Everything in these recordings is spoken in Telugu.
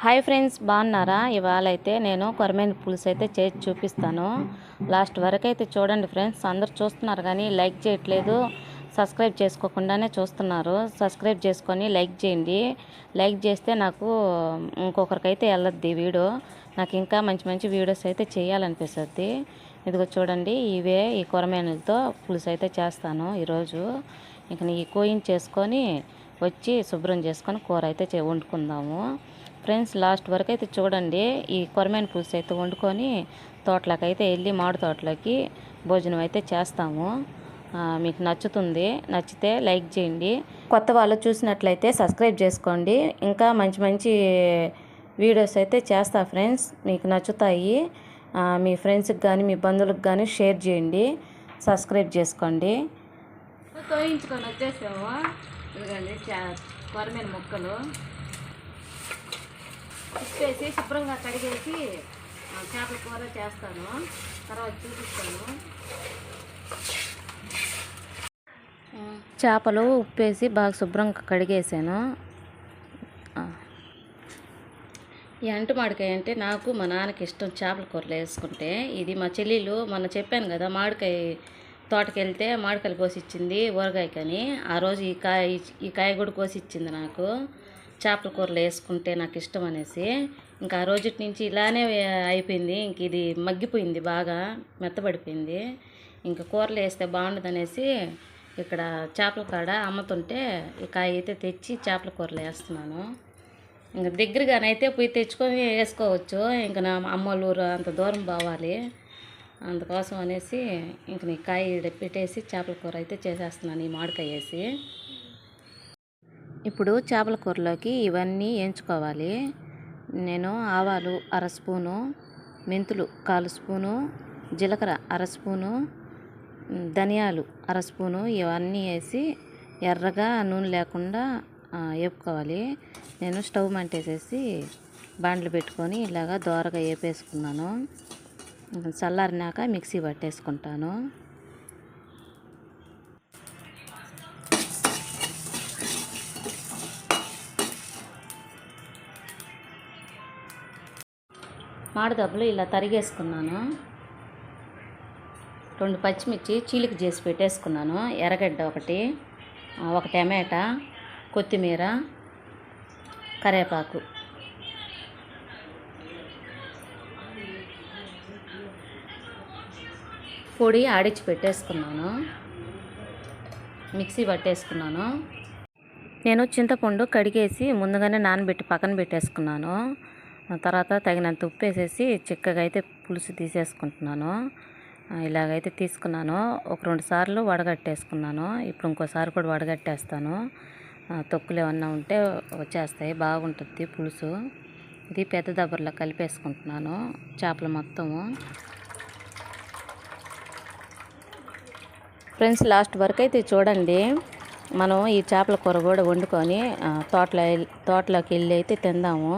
హాయ్ ఫ్రెండ్స్ బాగున్నారా? ఇవాళ అయితే నేను కొరమైన పులుసు అయితే చేసి చూపిస్తాను. లాస్ట్ వరకు అయితే చూడండి ఫ్రెండ్స్ అందరు చూస్తున్నారు కానీ లైక్ చేయట్లేదు. సబ్స్క్రైబ్ చేసుకోకుండానే చూస్తున్నారు. సబ్స్క్రైబ్ చేసుకొని లైక్ చేయండి. లైక్ చేస్తే నాకు ఇంకొకరికైతే వెళ్ళద్ది వీడియో. నాకు ఇంకా మంచి మంచి వీడియోస్ అయితే చేయాలనిపిస్తుంది. ఇదిగో చూడండి ఇవే ఈ కొరమేనులతో పులుసు అయితే చేస్తాను ఈరోజు. ఇంక ఈ కోయించేసుకొని వచ్చి శుభ్రం చేసుకొని కూర అయితే చే వండుకుందాము. ఫ్రెండ్స్ లాస్ట్ వరకు అయితే చూడండి. ఈ కొరమైన పులుసు అయితే వండుకొని తోటలోకి అయితే వెళ్ళి మామిడి తోటలోకి భోజనం అయితే చేస్తాము. మీకు నచ్చుతుంది. నచ్చితే లైక్ చేయండి. కొత్త వాళ్ళు చూసినట్లయితే సబ్స్క్రైబ్ చేసుకోండి. ఇంకా మంచి మంచి వీడియోస్ అయితే చేస్తా ఫ్రెండ్స్. మీకు నచ్చుతాయి. మీ ఫ్రెండ్స్కి కానీ మీ బంధువులకు కానీ షేర్ చేయండి. సబ్స్క్రైబ్ చేసుకోండి. తోయించుకొని వచ్చేసాము ఇదిగండి కొరమైన ముక్కలు. ఉప్పేసి శుభ్రంగా కడిగేసి చేపల కూర చేస్తాను. తర్వాత చూపిస్తాను. చేపలు ఉప్పేసి బాగా శుభ్రంగా కడిగేసాను. ఈ అంటు మామిడికాయ అంటే నాకు మా నాన్నకి ఇష్టం చేపల కూరలు వేసుకుంటే. ఇది మా చెల్లెలు మొన్న చెప్పాను కదా మామిడికాయ తోటకి వెళ్తే మామిడికాయలు కోసి ఇచ్చింది ఊరగాయకని. ఆ రోజు ఈ కాయ ఈ కాయ కూడా కోసి ఇచ్చింది నాకు. చేపల కూరలు వేసుకుంటే నాకు ఇష్టం అనేసి ఇంకా ఆ రోజు నుంచి ఇలానే అయిపోయింది. ఇంక ఇది మగ్గిపోయింది బాగా మెత్తబడిపోయింది. ఇంకా కూరలు వేస్తే బాగుండదు అనేసి ఇక్కడ చేపల కాడ అమ్ముతుంటే ఈ కాయ అయితే తెచ్చి చేపల కూరలు వేస్తున్నాను. ఇంకా దగ్గరగానైతే పోయి తెచ్చుకొని వేసుకోవచ్చు. ఇంకా నా అమ్మలూరు అంత దూరం పోవాలి. అందుకోసం అనేసి ఇంక నీ కాయ పెట్టేసి చేపల కూర అయితే చేసేస్తున్నాను ఈ మామిడికాయ వేసి. ఇప్పుడు చేపల కూరలోకి ఇవన్నీ వేయించుకోవాలి. నేను ఆవాలు అర స్పూను మెంతులు కాలు స్పూను జీలకర్ర అర స్పూను ధనియాలు అర స్పూను ఇవన్నీ వేసి ఎర్రగా నూనె లేకుండా వేపుకోవాలి. నేను స్టవ్ మంటేసేసి బాండ్లు పెట్టుకొని ఇలాగ దోరగా వేపేసుకున్నాను. చల్లారినాక మిక్సీ పట్టేసుకుంటాను. మామిడిదబ్బలు ఇలా తరిగేసుకున్నాను. రెండు పచ్చిమిర్చి చీలిక చేసి పెట్టేసుకున్నాను. ఎర్రగడ్డ ఒకటి ఒక టమాటా కొత్తిమీర కరేపాకు పొడి ఆడిచి పెట్టేసుకున్నాను. మిక్సీ పట్టేసుకున్నాను. నేను చింతపండు కడిగేసి ముందుగానే నానబెట్టి పక్కన పెట్టేసుకున్నాను. తర్వాత తగినంత ఉప్పు వేసేసి చిక్కగా అయితే పులుసు తీసేసుకుంటున్నాను. ఇలాగైతే తీసుకున్నాను. ఒక రెండు సార్లు వడగట్టేసుకున్నాను. ఇప్పుడు ఇంకోసారి కూడా వడగట్టేస్తాను. తొక్కులు ఏమన్నా ఉంటే వచ్చేస్తాయి. బాగుంటుంది పులుసు. ఇది పెద్ద దబ్బర్లో కలిపేసుకుంటున్నాను. చేపలు మొత్తము. ఫ్రెండ్స్ లాస్ట్ వరకు అయితే చూడండి. మనం ఈ చేపల కూర కూడా వండుకొని తోటలో తోటలోకి వెళ్ళి అయితే తిందాము.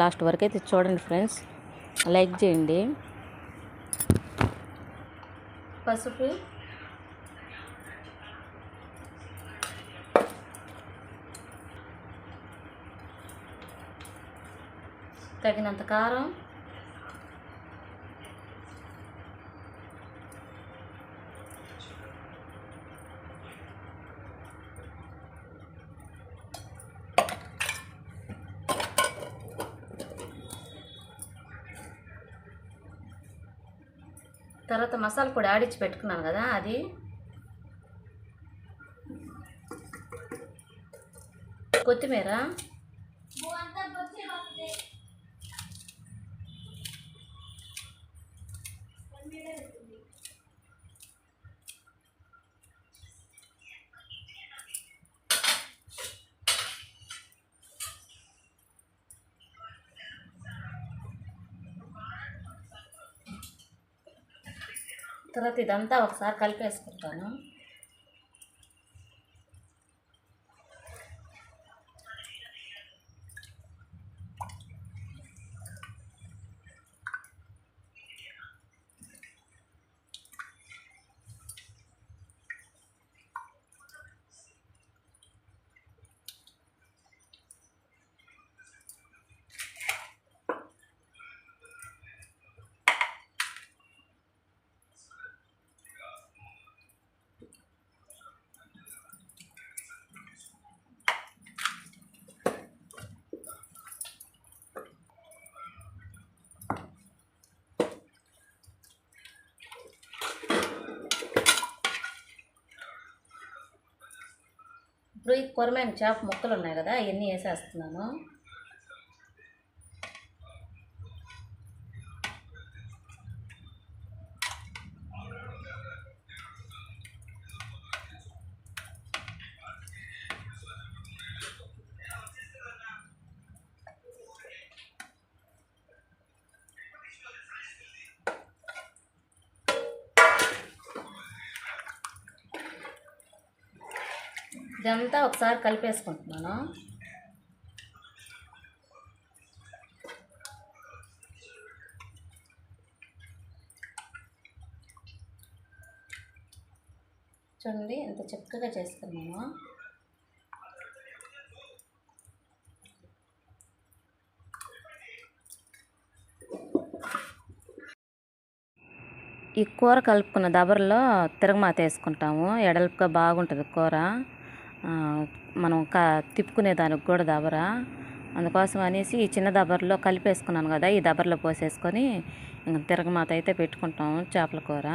లాస్ట్ వరకు అయితే చూడండి ఫ్రెండ్స్. లైక్ చేయండి. పసుపు. తగినంత కారం. తర్వాత మసాలా పొడి ఆడిచ్చి పెట్టుకున్నాను కదా అది. కొత్తిమీర. తర్వాత ఇదంతా ఒకసారి కలిపేసుకుంటాను. ఇప్పుడు ఈ కొరమైన చేప ముక్కలు ఉన్నాయి కదా అవన్నీ వేసేస్తున్నాను. ఇదంతా ఒకసారి కలిపేసుకుంటున్నాను? చూడండి ఎంత చక్కగా చేసుకున్నాము? ఈ కూర కలుపుకున్న దబర్లో తిరగమాత వేసుకుంటాము. ఎడల్పుగా బాగుంటుంది కూర. మనం క తిప్పుకునే దానికి కూడా దబర. అందుకోసం అనేసి ఈ చిన్న దబరలో కలిపేసుకున్నాను కదా ఈ దబరలో పోసేసుకొని ఇంక తిరగమాత అయితే పెట్టుకుంటాము చేపల కూర.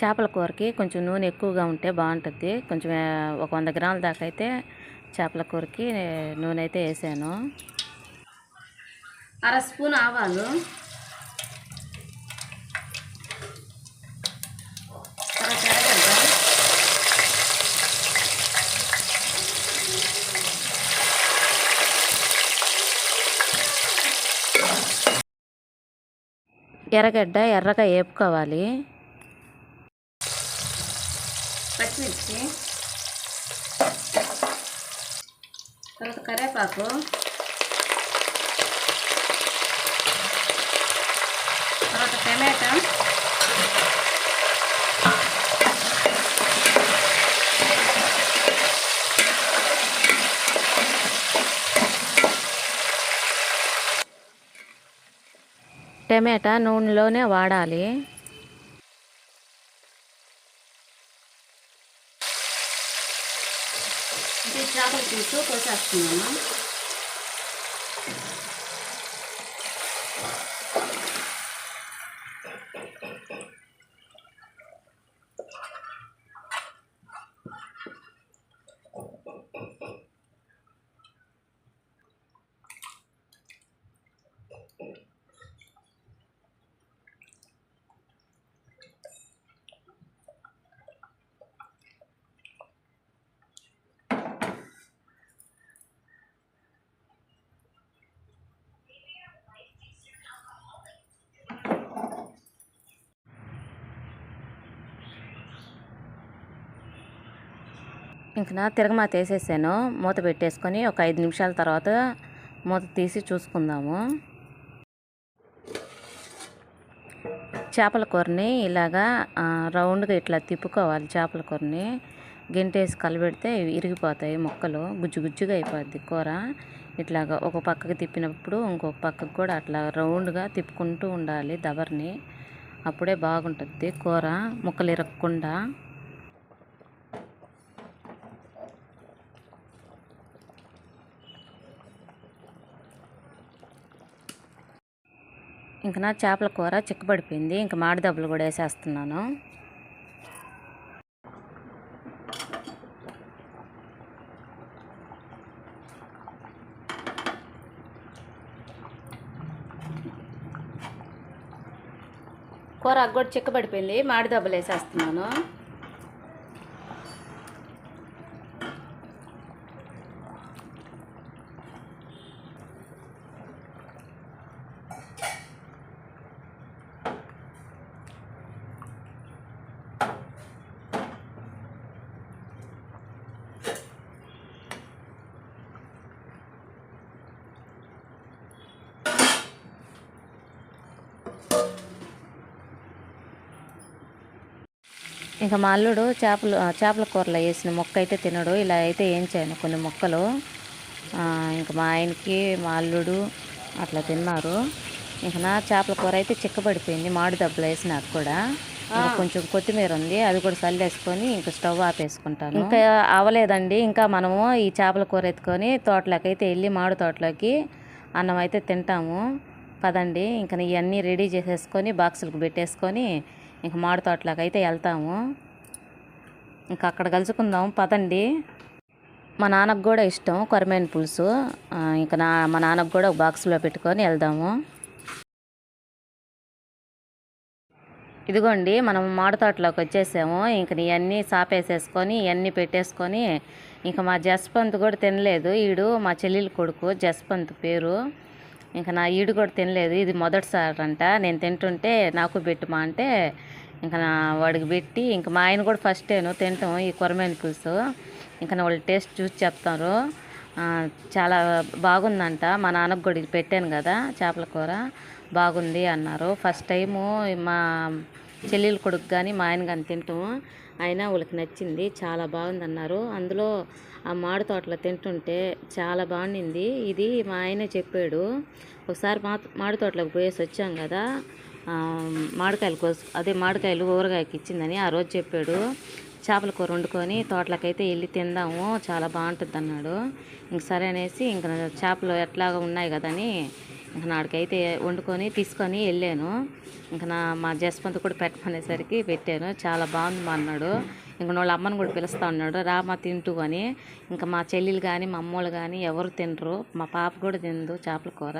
చేపల కూరకి కొంచెం నూనె ఎక్కువగా ఉంటే బాగుంటుంది. కొంచెం ఒక వంద గ్రాముల దాకా అయితే చేపల కూరకి నూనె అయితే వేసాను. అర స్పూన్ ఆవాలు. ఎర్రగడ్డ ఎర్రగా వేపుకోవాలి పచ్చిమిర్చి తర్వాత కరేపాకు తర్వాత టమాటా టమాటా నూనెలోనే వాడాలి. ఇది చేపల పులుసు పోసేస్తున్నాను ఇంకా తిరగమాత వేసేసాను. మూత పెట్టేసుకొని ఒక ఐదు నిమిషాల తర్వాత మూత తీసి చూసుకుందాము. చేపల కూరని ఇలాగా రౌండ్గా ఇట్లా తిప్పుకోవాలి చేపల కూరని. గెంటేసి కలబెడితే ఇరిగిపోతాయి ముక్కలు. గుజ్జు గుజ్జుగా అయిపోద్ది కూర. ఇట్లాగా ఒక పక్కకి తిప్పినప్పుడు ఇంకొక పక్కకు కూడా అట్లా రౌండ్గా తిప్పుకుంటూ ఉండాలి దబర్ని అప్పుడే బాగుంటుంది కూర. ముక్కలు ఇరగకుండా. ఇంక నా చేపల కూర చిక్కబడిపోయింది. ఇంక మాడిదబ్బలు కూడా వేసేస్తున్నాను. కూర కూడా చిక్కబడిపోయింది. మాడిదబ్బలు వేసేస్తున్నాను. ఇంకా మా అల్లుడు చేపలు చేపల కూరలో వేసిన మొక్క అయితే తినడు. ఇలా అయితే ఏం చేయను కొన్ని మొక్కలు. ఇంకా మా ఆయనకి మా అల్లుడు అట్లా తిన్నారు. ఇంకా నా చేపల కూర అయితే చిక్కబడిపోయింది మామిడి దెబ్బలు వేసినాక కూడా. కొంచెం కొత్తిమీర ఉంది అది కూడా చల్లేసుకొని ఇంకా స్టవ్ ఆపేసుకుంటాను. ఇంకా అవ్వలేదండి ఇంకా మనము ఈ చేపల కూర ఎత్తుకొని తోటలోకి అయితే వెళ్ళి మామిడి తోటలోకి అన్నం అయితే తింటాము. పదండి ఇంకా ఇవన్నీ రెడీ చేసేసుకొని బాక్సులకు పెట్టేసుకొని ఇంక మాడి తోటలోకైతే అయితే వెళ్తాము. ఇంక అక్కడ కలుసుకుందాం. పదండి. మా నాన్నకు కూడా ఇష్టం కొరమైన పులుసు. ఇంక నా మా నాన్నకు కూడా ఒక బాక్స్లో పెట్టుకొని వెళ్దాము. ఇదిగోండి మనం మాడి తోటలోకి వచ్చేసాము. ఇంక ఇవన్నీ సాపేసేసుకొని ఇవన్నీ పెట్టేసుకొని ఇంక మా జస్పంత్ కూడా తినలేదు. ఈడు మా చెల్లెలు కొడుకు జస్పంత్ పేరు. ఇంకా నా ఈడు కూడా తినలేదు. ఇది మొదటిసారి అంట నేను తింటుంటే నాకు పెట్టుమా అంటే ఇంకా నా వాడికి పెట్టి ఇంకా మా ఆయన కూడా ఫస్ట్ నేను తింటాం ఈ కొరమైన పులుసు. ఇంకా నా వాళ్ళు టేస్ట్ చూసి చెప్తారు. చాలా బాగుందంట. మా నాన్నకు కూడా ఇది పెట్టాను కదా చేపల కూర. బాగుంది అన్నారు. ఫస్ట్ టైము మా చెల్లెలు కొడుకు కానీ మా ఆయన కానీ తింటాము అయినా వాళ్ళకి నచ్చింది. చాలా బాగుంది అన్నారు అందులో ఆ మాడి తోటలో తింటుంటే చాలా బాగుండింది. ఇది మా ఆయనే చెప్పాడు. ఒకసారి మా మాడి తోటలోకి పోయేసి వచ్చాం కదా మాడికాయలు మామిడికాయలు కోసు అదే మామిడికాయలు ఊరగాయకి ఇచ్చిందని ఆ రోజు చెప్పాడు. చేపల కూర వండుకొని తోటలకైతే వెళ్ళి తిందాము చాలా బాగుంటుంది అన్నాడు ఇంక సరే అనేసి ఇంక చేపలు ఎట్లాగా ఉన్నాయి కదని ఇంక నాడికైతే వండుకొని తీసుకొని వెళ్ళాను. ఇంక నా మా జస్పంత్ కూడా పెట్టమనేసరికి పెట్టాను. చాలా బాగుంది మా అన్నాడు. ఇంక వాళ్ళ అమ్మని కూడా పిలుస్తా ఉన్నాడు రా మా తింటూ అని. ఇంకా మా చెల్లెలు కానీ మా అమ్మోళ్ళు కానీ ఎవరు తినరు. మా పాప కూడా తినదు చేపల కూర.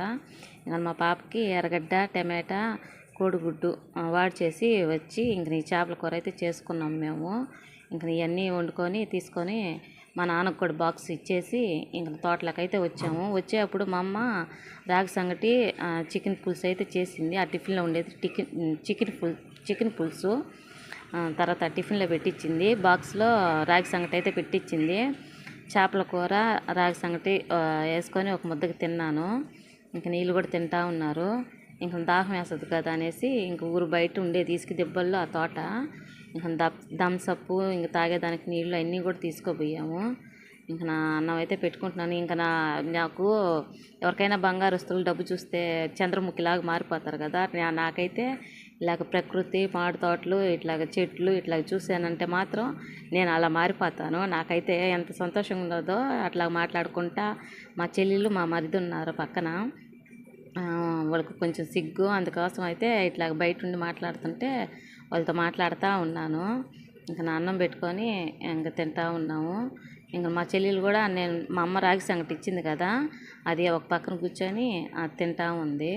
ఇంకా మా పాపకి ఎర్రగడ్డ టమాటా కోడిగుడ్డు ఆ, వాడి చేసి వచ్చి ఇంక నీ చేపల కూర అయితే చేసుకున్నాం మేము. ఇంక ఇవన్నీ వండుకొని తీసుకొని మా నాన్నకు కూడా బాక్స్ ఇచ్చేసి ఇంక తోటలోకి అయితే వచ్చాము. వచ్చేటప్పుడు మా అమ్మ రాగి సంగటి చికెన్ పులుసు అయితే చేసింది. ఆ టిఫిన్లో ఉండేది టికెన్ చికెన్ పుల్ చికెన్ పులుసు తర్వాత టిఫిన్లో పెట్టించింది బాక్స్లో రాగి సంగటి అయితే పెట్టించింది చేపల కూర రాగి సంగటి వేసుకొని ఒక ముద్దకి తిన్నాను. ఇంక నీళ్ళు కూడా తింటా ఉన్నారు. ఇంక దాహం వేస్తుంది కదా అనేసి ఇంక ఊరు బయట ఉండే తీసుకు దెబ్బల్లో ఆ తోట. ఇంక దప్ థమ్సప్ ఇంక తాగేదానికి నీళ్ళు అన్నీ కూడా తీసుకోపోయాము ఇంకా నా అన్నం అయితే పెట్టుకుంటున్నాను. ఇంకా నా నాకు ఎవరికైనా బంగారు వస్తువులు డబ్బు చూస్తే చంద్రముఖిలాగా మారిపోతారు కదా. నా- నాకైతే ఇలాగ ప్రకృతి మామిడి తోటలు ఇట్లాగ చెట్లు ఇట్లాగ చూసానంటే మాత్రం నేను అలా మారిపోతాను. నాకైతే ఎంత సంతోషంగా ఉండదో అట్లా మాట్లాడుకుంటా మా చెల్లెళ్ళు మా మరిది ఉన్నారు పక్కన. వాళ్ళకు కొంచెం సిగ్గు. అందుకోసం అయితే ఇట్లా బయట ఉండి మాట్లాడుతుంటే వాళ్ళతో మాట్లాడుతూ ఉన్నాను. ఇంకా నా అన్నం పెట్టుకొని ఇంకా తింటా ఉన్నాము. ఇంకా మా చెల్లెలు కూడా నేను మా అమ్మ రాగి సంగటి ఇచ్చింది కదా అది ఒక పక్కన కూర్చొని అది తింటా ఉంది.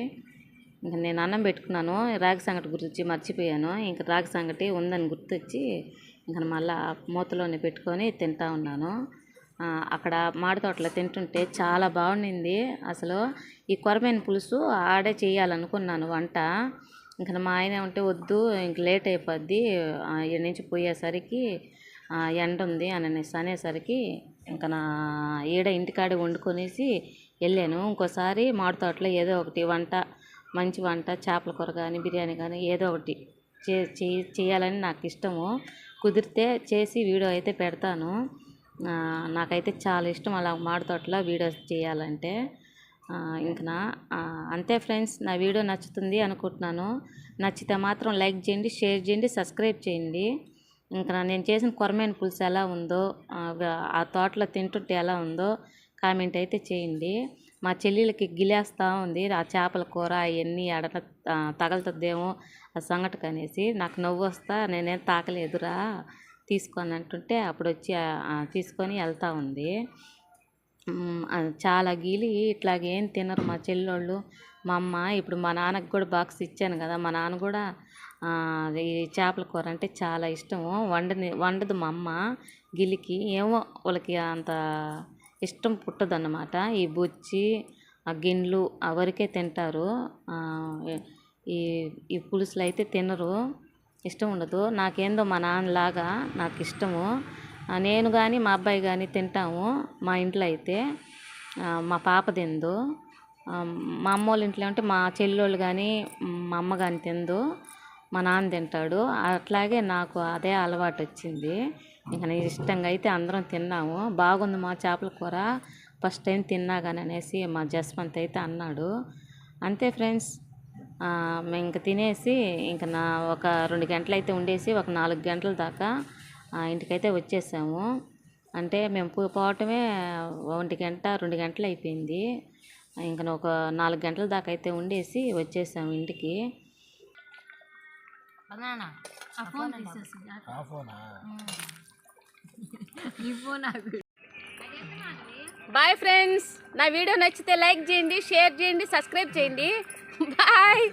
ఇంకా నేను అన్నం పెట్టుకున్నాను. రాగి సంగటి గురించి మర్చిపోయాను. ఇంకా రాగి సంగటి ఉందని గుర్తొచ్చి ఇంకా మళ్ళా మూతలోనే పెట్టుకొని తింటా ఉన్నాను. అక్కడ మాడి తోటలో తింటుంటే చాలా బాగుండింది. అసలు ఈ కొరమైన పులుసు ఆడే చేయాలనుకున్నాను వంట. ఇంకా మా ఆయన ఉంటే వద్దు ఇంక లేట్ అయిపోద్ది. ఈడ నుంచి పోయేసరికి ఎండ ఉంది అని అనేసి అనేసరికి ఇంకా నా ఈడ ఇంటికాడే వండుకొనేసి వెళ్ళాను. ఇంకోసారి మాడి తోటలో ఏదో ఒకటి వంట మంచి వంట చేపల కూర కానీ బిర్యానీ కానీ ఏదో ఒకటి చే చేయాలని నాకు ఇష్టము. కుదిరితే చేసి వీడియో అయితే పెడతాను. నాకైతే చాలా ఇష్టం అలా మాడి తోటలో వీడియోస్ చేయాలంటే. ఇంకనా? అంతే ఫ్రెండ్స్ నా వీడియో నచ్చుతుంది అనుకుంటున్నాను. నచ్చితే మాత్రం లైక్ చేయండి షేర్ చేయండి సబ్స్క్రైబ్ చేయండి. ఇంకా నేను చేసిన కొరమైన పులుసు ఎలా ఉందో ఆ, తోటలో తింటుంటే ఎలా ఉందో కామెంట్ అయితే చేయండి. మా చెల్లెలకి గిలేస్తూ ఉంది ఆ చేపల కూర అవన్నీ అడన తగలుతుందేమో ఆ సంగటికి అనేసి. నాకు నవ్వు వస్తా నేనేం తాకలేదురా తీసుకొని అంటుంటే అప్పుడు వచ్చి తీసుకొని వెళ్తా ఉంది. చాలా గీలి ఇట్లాగేం తినరు మా చెల్లోళ్ళు. మా అమ్మ ఇప్పుడు మా నాన్నకి కూడా బాక్స్ ఇచ్చాను కదా మా నాన్న కూడా ఈ చేపల కూర అంటే చాలా ఇష్టము. వండని వండదు మా అమ్మ గిలికి. ఏమో వాళ్ళకి అంత ఇష్టం పుట్టదన్నమాట. ఈ బొచ్చి ఆ గిన్నెలు అవరికే తింటారు. ఈ ఈ పులుసులు అయితే తినరు. ఇష్టం ఉండదు. నాకేందో మా నాన్నలాగా నాకు ఇష్టము. నేను కానీ మా అబ్బాయి కానీ తింటాము మా ఇంట్లో అయితే. మా పాప తిందు. మా అమ్మ వాళ్ళ ఇంట్లో అంటే మా చెల్లెళ్ళు కానీ మా అమ్మ కానీ తిందు. మా నాన్న తింటాడు. అట్లాగే నాకు అదే అలవాటు వచ్చింది. ఇంకా నేను ఇష్టంగా అయితే అందరం తిన్నాము. బాగుంది మా చేపల కూర. ఫస్ట్ టైం తిన్నా కానీ అనేసి మా జస్వంత్ అయితే అన్నాడు. అంతే ఫ్రెండ్స్. మేము ఇంక తినేసి ఇంక నా ఒక రెండు గంటలు అయితే ఉండేసి ఒక నాలుగు గంటల దాకా ఇంటికైతే వచ్చేసాము. అంటే మేము పో- పోవటమే ఒంటి గంట రెండు గంటలు అయిపోయింది. ఇంక ఒక నాలుగు గంటల దాకా అయితే ఉండేసి వచ్చేసాము ఇంటికి. బాయ్ ఫ్రెండ్స్ నా వీడియో నచ్చితే లైక్ చేయండి షేర్ చేయండి సబ్స్క్రైబ్ చేయండి. బాయ్.